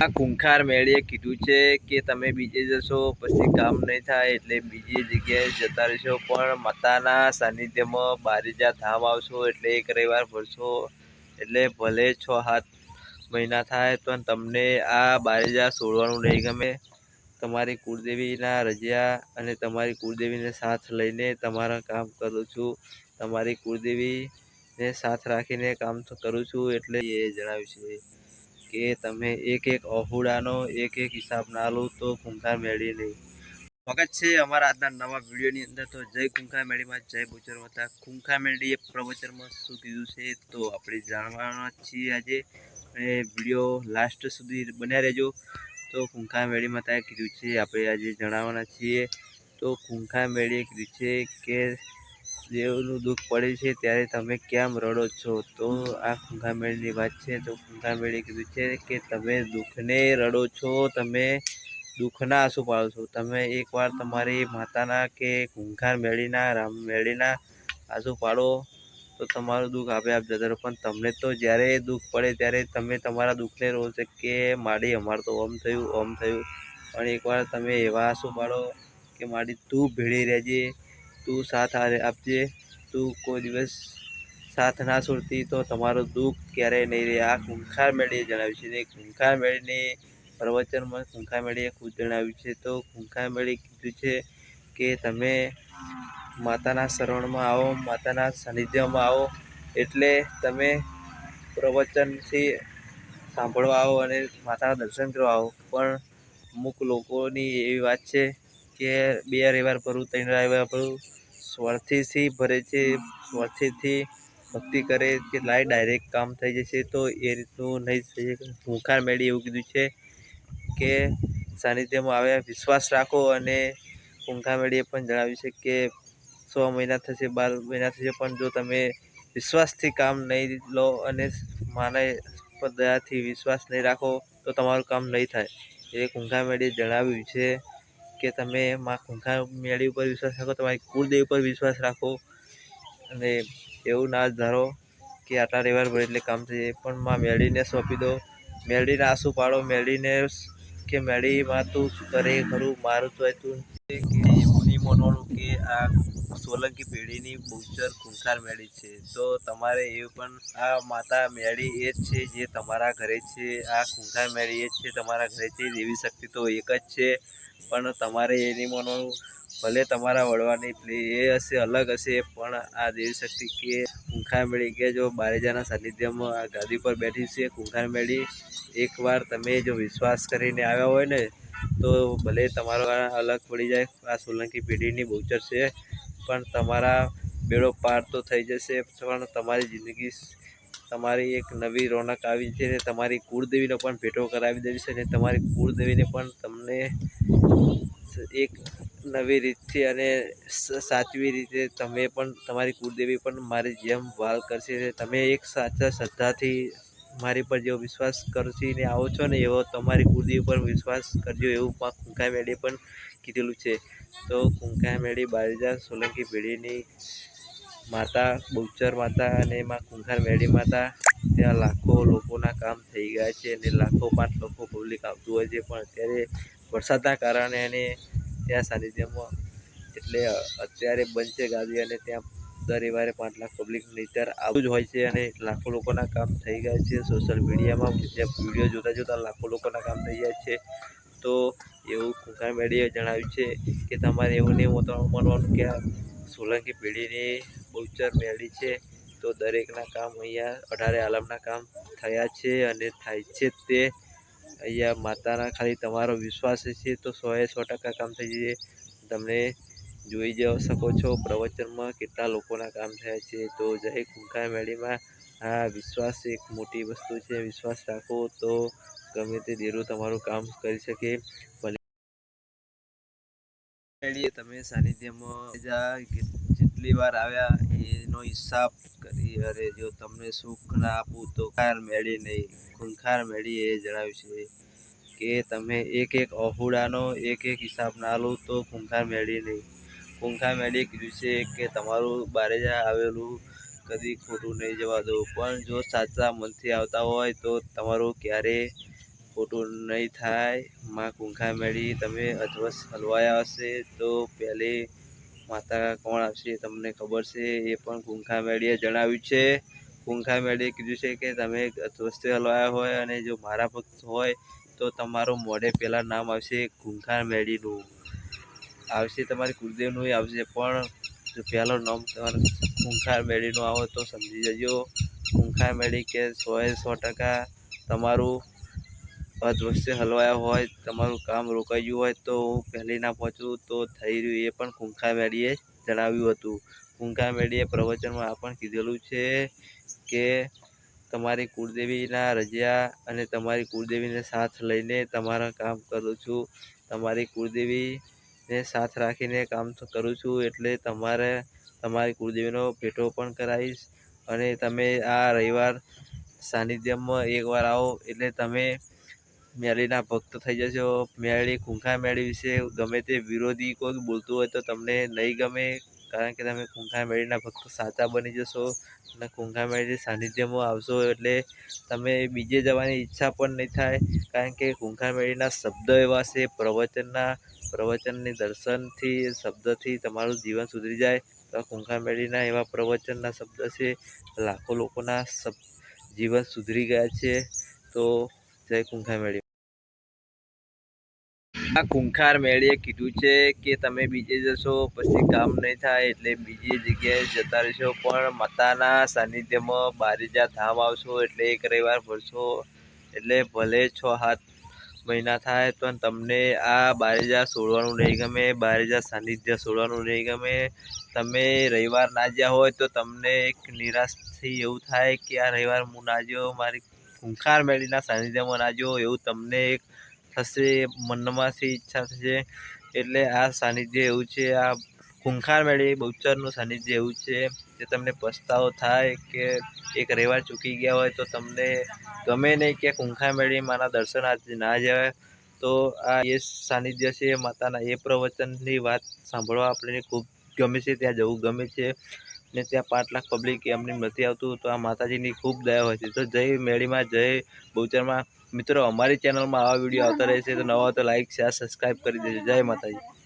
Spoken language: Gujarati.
આ કુંખાર મેળીએ કીધું છે કે તમે બીજે જશો, પછી કામ નહીં થાય એટલે બીજી જગ્યાએ જતા રહેશો. પણ માતાના સાનિધ્યમાં બારીજા ધામ આવશો એટલે એક રવિવાર ભરશો એટલે ભલે છ સાત મહિના થાય તો તમને આ બારીજા છોડવાનું નહીં ગમે. તમારી કુળદેવીના રજિયા અને તમારી કુળદેવીને સાથ લઈને તમારા કામ કરું છું. તમારી કુળદેવીને સાથ રાખીને કામ કરું છું એટલે એ જણાવ્યું છે. કે તમે એક એક અહુડાનો એક એક હિસાબ ના લો તો કુંખા મેળી નહીં. સ્વાગત છે અમારા આજના નવા વિડીયોની અંદર. તો જય કુંખા મેળીમાં, જય બુચર હતા કુંખા મેળીએ પ્રવચનમાં શું કીધું છે તો આપણે જાણવાના છીએ આજે. અને વીડિયો લાસ્ટ સુધી બન્યા રહેજો. તો કુંખા મેળીમાં ત્યાં કીધું છે, આપણે આજે જણાવવાના છીએ. તો કુંખા મેળીએ કીધું છે કે દેવનું દુઃખ પડે છે ત્યારે તમે કેમ રડો છો? તો આ ખૂંખામેળની વાત છે. તો ખૂંખા મેળીએ કીધું છે કે તમે દુઃખને રડો છો. તમે દુઃખના આંસુ પાડો છો. તમે એકવાર તમારી માતાના કે ખૂંખાર મેળીના રામ મેળીના આંસુ પાડો તો તમારું દુઃખ આપે આપ જતા પણ તમને તો જ્યારે દુઃખ પડે ત્યારે તમે તમારા દુઃખને રહો છો કે માડી અમારે તો ઓમ થયું ઓમ થયું. પણ એકવાર તમે એવા આંસુ પાડો કે માડી તું ભેળી રહેજે. તું સાથ આપજે. તું કોઈ દિવસ સાથ ના છોડતી તો તમારું દુઃખ ક્યારેય નહીં રહે. આ ખૂંખાર મેળીએ જણાવ્યું છે ખૂંખાર મેળીને પ્રવચનમાં ખૂંખાર મેળીએ ખુદ જણાવ્યું છે. તો ખૂંખાર મેળી કીધું છે કે તમે માતાના શરણમાં આવો, માતાના સાનિધ્યમાં આવો. એટલે તમે પ્રવચનથી સાંભળવા આવો અને માતાના દર્શન કરવા આવો. પણ અમુક લોકોની એવી વાત છે કે બે રવિવાર ભરું, ત્રણ રવિવાર ભરું, સ્વાર્થીથી ભરે છે, સ્વાર્થીથી ભક્તિ કરે કે લાઈ ડાયરેક્ટ કામ થઈ જશે તો એ રીતનું નહીં થઈ શકે. ભૂખાર મેળી એવું કીધું છે કે સાનિધ્યમાં આવ્યા વિશ્વાસ રાખો અને ભૂંખા મેળીએ પણ જણાવ્યું છે કે સો મહિના થશે, બાર મહિના થશે, પણ જો તમે વિશ્વાસથી કામ નહીં લો અને માને પર દયાથી વિશ્વાસ નહીં રાખો તો તમારું કામ નહીં થાય. એ કુંખા મેળીએ જણાવ્યું છે. કે તમે માં કુંખા મેળી ઉપર વિશ્વાસ રાખો, તમારી કુળદેવી ઉપર વિશ્વાસ રાખો. અને એવું ના ધારો કે આટલા રવિવાર ભરે એટલે કામ થઈ જાય. પણ માં મેળીને સોંપી દો. મેળીને આંસુ પાડો. મેળીને કે મેળીમાં તું કરે ખરું? મારું તો તું માનવાનું કે આ સોલંકી પેઢીની બહુચર ખૂંખાર મેળી છે. તો તમારે એ પણ આ માતા મેળી એ જ છે જે તમારા ઘરે છે. આ ખૂંખાર મેળી એ જ છે તમારા ઘરે છે દેવી શક્તિ તો એક જ છે. પણ તમારે એની નહીં ભલે તમારા વડવાની પ્લે એ હશે, અલગ હશે, પણ આ દેવી શક્તિ કે ખૂંખાર મેળી કે જો બારેજાના સાનિધ્યમાં આ ગાદી પર બેઠી છે ખૂંખાર મેળી, એકવાર તમે જો વિશ્વાસ કરીને આવ્યા હોય ને તો ભલે તમારો અલગ પડી જાય, આ સોલંકી પેઢીની બહુચર છે, પણ તમારા બેડો પાર તો થઈ જશે, પણ તમારી જિંદગી તમારી એક નવી રોનક આવી છે ને તમારી કુળદેવીનો પણ ભેટો કરાવી દેવી છે ને તમારી કુળદેવીને પણ તમને એક નવી રીતથી અને સાચવી રીતે તમે પણ, તમારી કુળદેવી પણ મારી જેમ વાલ કરશે તમે એક સાચા શ્રદ્ધાથી મારી પર જેવો વિશ્વાસ કરીને આવો છો ને એવો તમારી કુર્દી ઉપર વિશ્વાસ કરજો એવું માં કુંકા મેળે પણ કીધેલું છે. તો કુંકા મેળી બારીજા સોલંકી પેઢીની માતા, બહુચર માતા અને એમાં કુંખાર મેળી માતા, ત્યાં લાખો લોકોના કામ થઈ ગયા છે અને લાખો પાંચ લોકો પબ્લિક આવતું હોય છે, પણ અત્યારે વરસાદના કારણે અને ત્યાં સાનિધ્યમાં એટલે અત્યારે બંધ છે ગાદી અને ત્યાં દર રવિવારે પાંચ લાખ પબ્લિક નેચર આવું જ હોય છે અને લાખો લોકોના કામ થઈ ગયા છે. સોશિયલ મીડિયામાં વીડિયો જોતા જોતા લાખો લોકોના કામ થઈ જાય છે. તો એવું કુંકાર મેળીએ જણાવ્યું છે કે તમારે એવું નહીં માનવાનું માનવાનું કે સોલંકી પેઢીની બહુચર મેળી છે. તો દરેકના કામ અહીંયા અઢારે આલમના કામ થયા છે અને થાય છે તે. અહીંયા માતાના ખાલી તમારો વિશ્વાસ છે તો સોએ સો ટકા કામ થઈ જશે તમને જોઈ જ શકો છો. પ્રવચનમાં કેટલા લોકોના કામ થયા છે. તો જય કુંકાર મેળીમાં આ વિશ્વાસ એક મોટી વસ્તુ છે. વિશ્વાસ રાખો તો ગમે તે દેરું તમારું કામ કરી શકે. ભલે તમે સાનિધ્યમાં જેટલી વાર આવ્યા એનો હિસાબ કરી. અરે જો તમને સુખ ના આપું તો ખાર મેળી નહીં. કુંખાર મેળી એ જણાવ્યું છે કે તમે એક એક અહુડાનો એક એક હિસાબ ના લો તો ખૂંખાર મેળી નહીં. ખૂંખાર મેળી કીધું છે કે તમારું બારેજા આવેલું કદી ખોટું નહીં જવા દો. પણ જો સાચા મનથી આવતા હોય તો તમારું ક્યારે ખોટું નહીં થાય. માં કુંખા મેળી, તમે અધવસ હલવાયા હશે તો પહેલી માતા કોણ આવશે? તમને ખબર છે? એ પણ કુંખા મેળીએ જણાવ્યું છે. કુંખા મેળીએ કીધું છે કે, તમે અધવસ્તે હલવાયા હોય અને જો મારા ભક્ત હોય તો તમારું મોઢે પહેલાં નામ આવશે કુંખા મેળીનું. આવશે તમારી કુળદેવનું આવશે. પણ જો પહેલો નામ તમારે ખૂંખાર મેળીનો આવો તો સમજી જજો. ખૂંખાર મેળી કે સોએ સો ટકા તમારું અધવસ્તે હલવાયા હોય, તમારું કામ રોકાઈ ગયું હોય તો હું પહેલી ના પહોંચું તો થઈ રહ્યું એ પણ કુંખા મેળીએ જણાવ્યું હતું. કુંખા મેળીએ પ્રવચનમાં આ પણ કીધેલું છે કે તમારી કુળદેવીના રજા અને તમારી કુળદેવીને સાથ લઈને તમારા કામ કરું છું. તમારી કુળદેવીને સાથ રાખીને કામ કરું છું, એટલે તમારે, તમારી કુળદેવીનો ભેટો પણ કરાવીશ. અને તમે આ રવિવાર સાનિધ્યમાં એકવાર આવો, એટલે તમે મેળીના ભક્ત થઈ જશો. મેળી, ખૂંખા મેળી વિશે ગમે તે વિરોધી કોઈ બોલતું હોય તો તમને નહીં ગમે, કારણ કે તમે ખૂંખા મેળીના ભક્ત સાચા બની જશો અને ખૂંખા મેળી સાનિધ્યમાં આવશો, એટલે તમે બીજે જવાની ઈચ્છા પણ નહીં થાય, કારણ કે ખૂંખા મેળીના શબ્દ એવા છે, પ્રવચનના પ્રવચનની દર્શનથી, શબ્દથી તમારું જીવન સુધરી જાય. તો ખૂંખા મેળીના એવા પ્રવચનના શબ્દ છે. લાખો લોકોના જીવન સુધરી ગયા છે. તો જય કુંખા મેળી. આ કુંખાર મેળીએ કીધું છે કે તમે બીજે જશો, પછી કામ નહીં થાય એટલે બીજી જગ્યાએ જતા રહેશો. પણ માતાના સાનિધ્યમાં બારીજા ધામ આવશો એટલે એક રવિવાર ભરશો એટલે ભલે છ સાત મહિના થાય તો તમને આ બારેજા છોડવાનું નહીં ગમે, બારેજા સાનિધ્ય છોડવાનું નહીં ગમે. તમે રવિવાર ના જ્યાં હોય તો તમને એક નિરાશથી એવું થાય કે આ રવિવાર હું ના જ્યો, મારી ખૂંખાર મેળીના સાનિધ્યમાં ના જ્યો, એવું તમને એક થશે, મનમાંથી ઈચ્છા થશે. એટલે આ સાનિધ્ય એવું છે, આ ખૂંખાર મેળી બહુચરનું સાનિધ્ય એવું છે કે તમને પસ્તાવો થાય કે એક રહેવા ચૂકી ગયા હોય તો તમને ગમે નહીં કે ખૂંખાર મેળી માના દર્શન આજે ના જવાય, તો આ એ સાનિધ્ય છે માતાના એ પ્રવચનની વાત સાંભળવા આપણને ખૂબ ગમે છે, ત્યાં જવું ગમે છે ને ત્યાં પાંચ લાખ પબ્લિક એમની નથી આવતું, તો આ માતાજીની ખૂબ દયા હોય છે. તો જય મેળીમાં, જય બહુચરમાં. મિત્રો, અમારી ચેનલમાં આવા વીડિયો આવતા રહે છે તો નવા તો લાઈક શેર સબસ્ક્રાઈબ કરી દેજો. જય માતાજી.